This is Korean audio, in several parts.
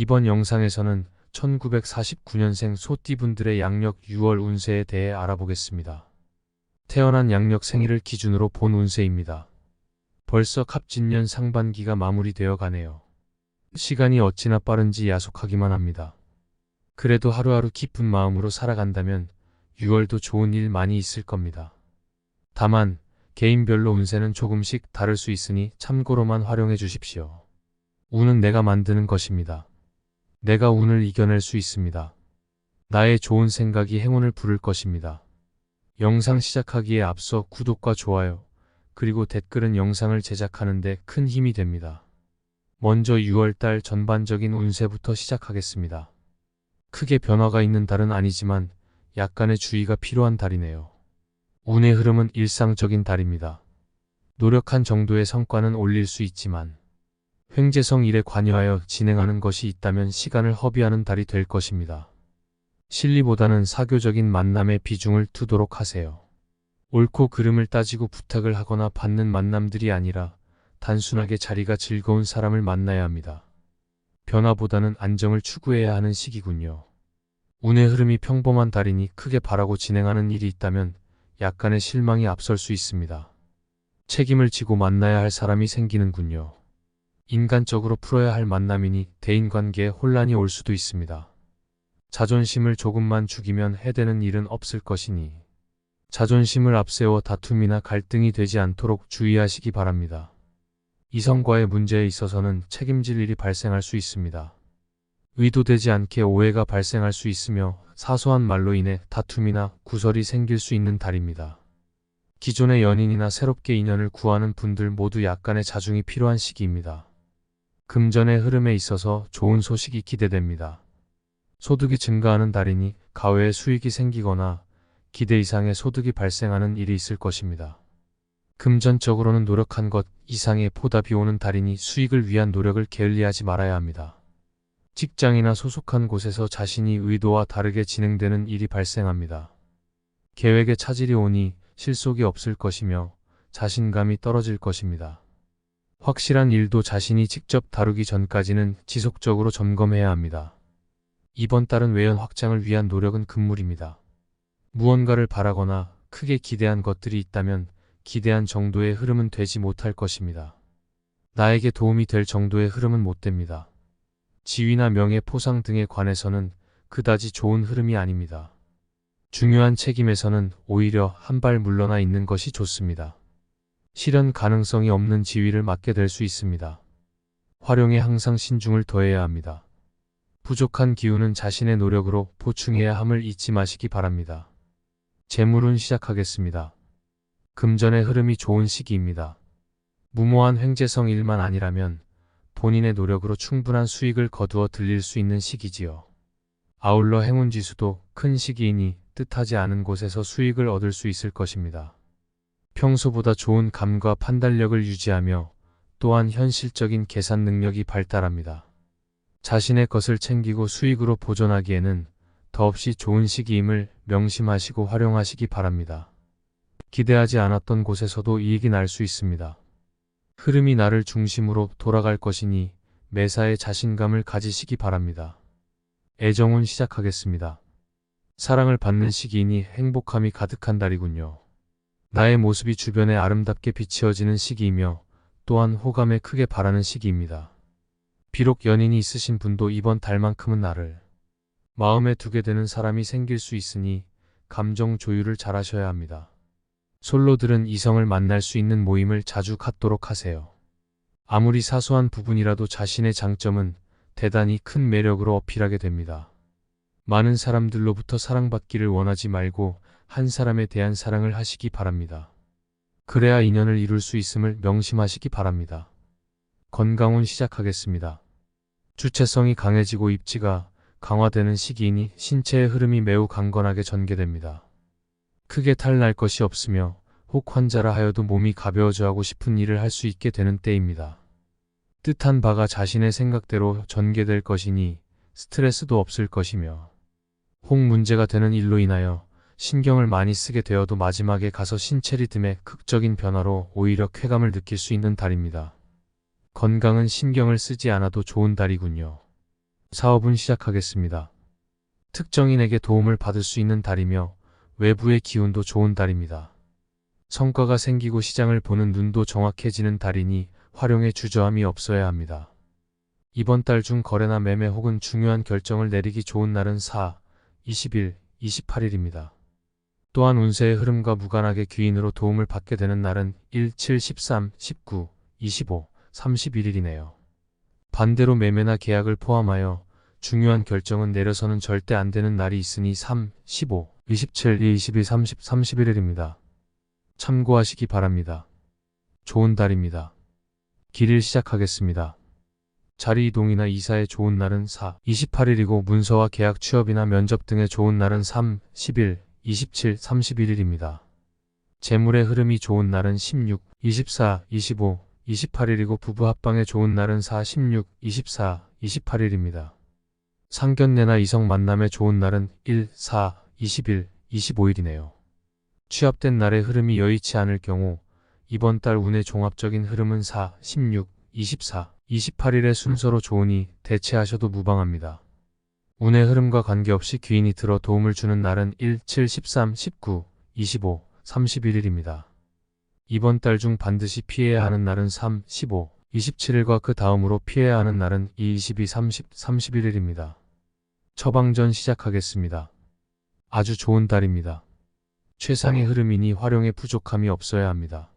이번 영상에서는 1949년생 소띠분들의 양력 6월 운세에 대해 알아보겠습니다. 태어난 양력 생일을 기준으로 본 운세입니다. 벌써 갑진년 상반기가 마무리되어 가네요. 시간이 어찌나 빠른지 야속하기만 합니다. 그래도 하루하루 기쁜 마음으로 살아간다면 6월도 좋은 일 많이 있을 겁니다. 다만 개인별로 운세는 조금씩 다를 수 있으니 참고로만 활용해 주십시오. 운은 내가 만드는 것입니다. 내가 운을 이겨낼 수 있습니다. 나의 좋은 생각이 행운을 부를 것입니다. 영상 시작하기에 앞서 구독과 좋아요, 그리고 댓글은 영상을 제작하는데 큰 힘이 됩니다. 먼저 6월달 전반적인 운세부터 시작하겠습니다. 크게 변화가 있는 달은 아니지만 약간의 주의가 필요한 달이네요. 운의 흐름은 일상적인 달입니다. 노력한 정도의 성과는 올릴 수 있지만 횡재성 일에 관여하여 진행하는 것이 있다면 시간을 허비하는 달이 될 것입니다. 실리보다는 사교적인 만남에 비중을 두도록 하세요. 옳고 그름을 따지고 부탁을 하거나 받는 만남들이 아니라 단순하게 자리가 즐거운 사람을 만나야 합니다. 변화보다는 안정을 추구해야 하는 시기군요. 운의 흐름이 평범한 달이니 크게 바라고 진행하는 일이 있다면 약간의 실망이 앞설 수 있습니다. 책임을 지고 만나야 할 사람이 생기는군요. 인간적으로 풀어야 할 만남이니 대인관계에 혼란이 올 수도 있습니다. 자존심을 조금만 죽이면 해대는 일은 없을 것이니 자존심을 앞세워 다툼이나 갈등이 되지 않도록 주의하시기 바랍니다. 이성과의 문제에 있어서는 책임질 일이 발생할 수 있습니다. 의도되지 않게 오해가 발생할 수 있으며 사소한 말로 인해 다툼이나 구설이 생길 수 있는 달입니다. 기존의 연인이나 새롭게 인연을 구하는 분들 모두 약간의 자중이 필요한 시기입니다. 금전의 흐름에 있어서 좋은 소식이 기대됩니다. 소득이 증가하는 달이니 가외에 수익이 생기거나 기대 이상의 소득이 발생하는 일이 있을 것입니다. 금전적으로는 노력한 것 이상의 보답이 오는 달이니 수익을 위한 노력을 게을리하지 말아야 합니다. 직장이나 소속한 곳에서 자신이 의도와 다르게 진행되는 일이 발생합니다. 계획에 차질이 오니 실속이 없을 것이며 자신감이 떨어질 것입니다. 확실한 일도 자신이 직접 다루기 전까지는 지속적으로 점검해야 합니다. 이번 달은 외연 확장을 위한 노력은 금물입니다. 무언가를 바라거나 크게 기대한 것들이 있다면 기대한 정도의 흐름은 되지 못할 것입니다. 나에게 도움이 될 정도의 흐름은 못 됩니다. 지위나 명예 포상 등에 관해서는 그다지 좋은 흐름이 아닙니다. 중요한 책임에서는 오히려 한 발 물러나 있는 것이 좋습니다. 실현 가능성이 없는 지위를 맡게 될 수 있습니다. 활용에 항상 신중을 더해야 합니다. 부족한 기운은 자신의 노력으로 보충해야 함을 잊지 마시기 바랍니다. 재물운 시작하겠습니다. 금전의 흐름이 좋은 시기입니다. 무모한 횡재성 일만 아니라면 본인의 노력으로 충분한 수익을 거두어 들릴 수 있는 시기지요. 아울러 행운지수도 큰 시기이니 뜻하지 않은 곳에서 수익을 얻을 수 있을 것입니다. 평소보다 좋은 감과 판단력을 유지하며 또한 현실적인 계산 능력이 발달합니다. 자신의 것을 챙기고 수익으로 보존하기에는 더없이 좋은 시기임을 명심하시고 활용하시기 바랍니다. 기대하지 않았던 곳에서도 이익이 날 수 있습니다. 흐름이 나를 중심으로 돌아갈 것이니 매사에 자신감을 가지시기 바랍니다. 애정은 시작하겠습니다. 사랑을 받는 시기이니 행복함이 가득한 달이군요. 나의 모습이 주변에 아름답게 비치어지는 시기이며 또한 호감에 크게 바라는 시기입니다. 비록 연인이 있으신 분도 이번 달만큼은 나를 마음에 두게 되는 사람이 생길 수 있으니 감정 조율을 잘 하셔야 합니다. 솔로들은 이성을 만날 수 있는 모임을 자주 갖도록 하세요. 아무리 사소한 부분이라도 자신의 장점은 대단히 큰 매력으로 어필하게 됩니다. 많은 사람들로부터 사랑받기를 원하지 말고 한 사람에 대한 사랑을 하시기 바랍니다. 그래야 인연을 이룰 수 있음을 명심하시기 바랍니다. 건강운 시작하겠습니다. 주체성이 강해지고 입지가 강화되는 시기이니 신체의 흐름이 매우 강건하게 전개됩니다. 크게 탈날 것이 없으며 혹 환자라 하여도 몸이 가벼워져 하고 싶은 일을 할 수 있게 되는 때입니다. 뜻한 바가 자신의 생각대로 전개될 것이니 스트레스도 없을 것이며 혹 문제가 되는 일로 인하여 신경을 많이 쓰게 되어도 마지막에 가서 신체 리듬의 극적인 변화로 오히려 쾌감을 느낄 수 있는 달입니다. 건강은 신경을 쓰지 않아도 좋은 달이군요. 사업은 시작하겠습니다. 특정인에게 도움을 받을 수 있는 달이며 외부의 기운도 좋은 달입니다. 성과가 생기고 시장을 보는 눈도 정확해지는 달이니 활용에 주저함이 없어야 합니다. 이번 달 중 거래나 매매 혹은 중요한 결정을 내리기 좋은 날은 4, 20일, 28일입니다. 또한 운세의 흐름과 무관하게 귀인으로 도움을 받게 되는 날은 1, 7, 13, 19, 25, 31일이네요. 반대로 매매나 계약을 포함하여 중요한 결정은 내려서는 절대 안 되는 날이 있으니 3, 15, 27, 22, 30, 31일입니다. 참고하시기 바랍니다. 좋은 달입니다. 길일 시작하겠습니다. 자리 이동이나 이사에 좋은 날은 4, 28일이고 문서와 계약 취업이나 면접 등에 좋은 날은 3, 10일, 27, 31일입니다. 재물의 흐름이 좋은 날은 16, 24, 25, 28일이고 부부 합방에 좋은 날은 4, 16, 24, 28일입니다. 상견례나 이성 만남에 좋은 날은 1, 4, 20일, 25일이네요. 취업된 날의 흐름이 여의치 않을 경우 이번 달 운의 종합적인 흐름은 4, 16, 24, 28일의 순서로 좋으니 대체하셔도 무방합니다. 운의 흐름과 관계없이 귀인이 들어 도움을 주는 날은 1, 7, 13, 19, 25, 31일입니다. 이번 달 중 반드시 피해야 하는 날은 3, 15, 27일과 그 다음으로 피해야 하는 날은 2, 22, 30, 31일입니다. 처방전 시작하겠습니다. 아주 좋은 달입니다. 최상의 흐름이니 활용에 부족함이 없어야 합니다.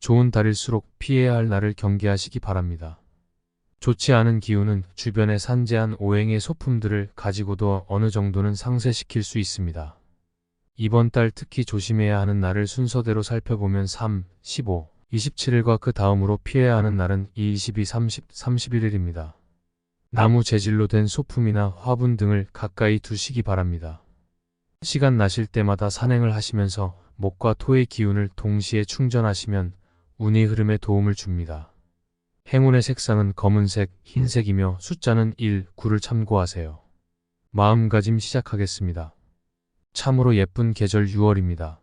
좋은 달일수록 피해야 할 날을 경계하시기 바랍니다. 좋지 않은 기운은 주변에 산재한 오행의 소품들을 가지고도 어느 정도는 상쇄시킬 수 있습니다. 이번 달 특히 조심해야 하는 날을 순서대로 살펴보면 3, 15, 27일과 그 다음으로 피해야 하는 날은 2, 22, 30, 31일입니다. 나무 재질로 된 소품이나 화분 등을 가까이 두시기 바랍니다. 시간 나실 때마다 산행을 하시면서 목과 토의 기운을 동시에 충전하시면 운의 흐름에 도움을 줍니다. 행운의 색상은 검은색, 흰색이며 숫자는 1, 9를 참고하세요. 마음가짐 시작하겠습니다. 참으로 예쁜 계절 6월입니다.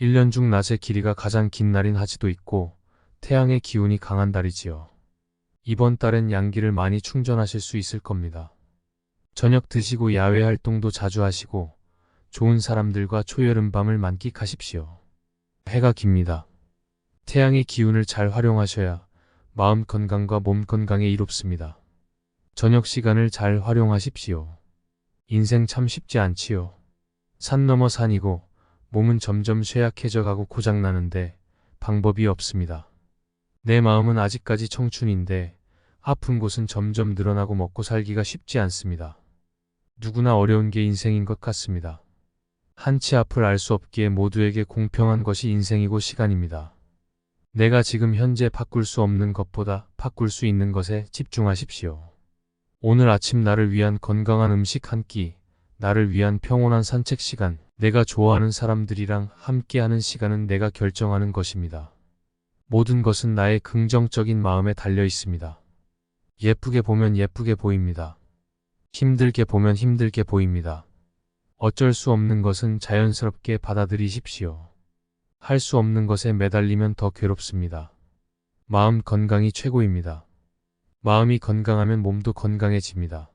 1년 중 낮의 길이가 가장 긴 날인 하지도 있고 태양의 기운이 강한 달이지요. 이번 달엔 양기를 많이 충전하실 수 있을 겁니다. 저녁 드시고 야외 활동도 자주 하시고 좋은 사람들과 초여름 밤을 만끽하십시오. 해가 깁니다. 태양의 기운을 잘 활용하셔야 마음 건강과 몸 건강에 이롭습니다. 저녁 시간을 잘 활용하십시오. 인생 참 쉽지 않지요. 산 넘어 산이고 몸은 점점 쇠약해져 가고 고장나는데 방법이 없습니다. 내 마음은 아직까지 청춘인데 아픈 곳은 점점 늘어나고 먹고 살기가 쉽지 않습니다. 누구나 어려운 게 인생인 것 같습니다. 한치 앞을 알 수 없기에 모두에게 공평한 것이 인생이고 시간입니다. 내가 지금 현재 바꿀 수 없는 것보다 바꿀 수 있는 것에 집중하십시오. 오늘 아침 나를 위한 건강한 음식 한 끼, 나를 위한 평온한 산책 시간, 내가 좋아하는 사람들이랑 함께하는 시간은 내가 결정하는 것입니다. 모든 것은 나의 긍정적인 마음에 달려 있습니다. 예쁘게 보면 예쁘게 보입니다. 힘들게 보면 힘들게 보입니다. 어쩔 수 없는 것은 자연스럽게 받아들이십시오. 할 수 없는 것에 매달리면 더 괴롭습니다. 마음 건강이 최고입니다. 마음이 건강하면 몸도 건강해집니다.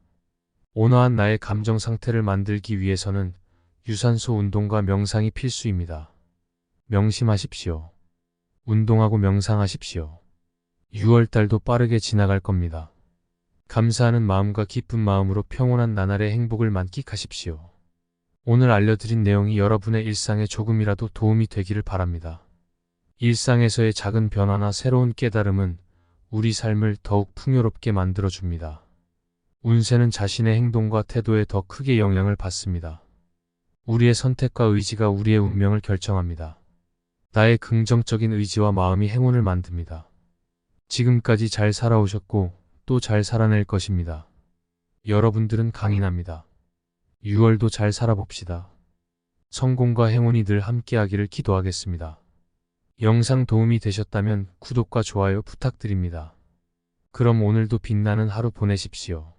온화한 나의 감정 상태를 만들기 위해서는 유산소 운동과 명상이 필수입니다. 명심하십시오. 운동하고 명상하십시오. 6월달도 빠르게 지나갈 겁니다. 감사하는 마음과 기쁜 마음으로 평온한 나날의 행복을 만끽하십시오. 오늘 알려드린 내용이 여러분의 일상에 조금이라도 도움이 되기를 바랍니다. 일상에서의 작은 변화나 새로운 깨달음은 우리 삶을 더욱 풍요롭게 만들어줍니다. 운세는 자신의 행동과 태도에 더 크게 영향을 받습니다. 우리의 선택과 의지가 우리의 운명을 결정합니다. 나의 긍정적인 의지와 마음이 행운을 만듭니다. 지금까지 잘 살아오셨고 또 잘 살아낼 것입니다. 여러분들은 강인합니다. 6월도 잘 살아봅시다. 성공과 행운이 늘 함께하기를 기도하겠습니다. 영상 도움이 되셨다면 구독과 좋아요 부탁드립니다. 그럼 오늘도 빛나는 하루 보내십시오.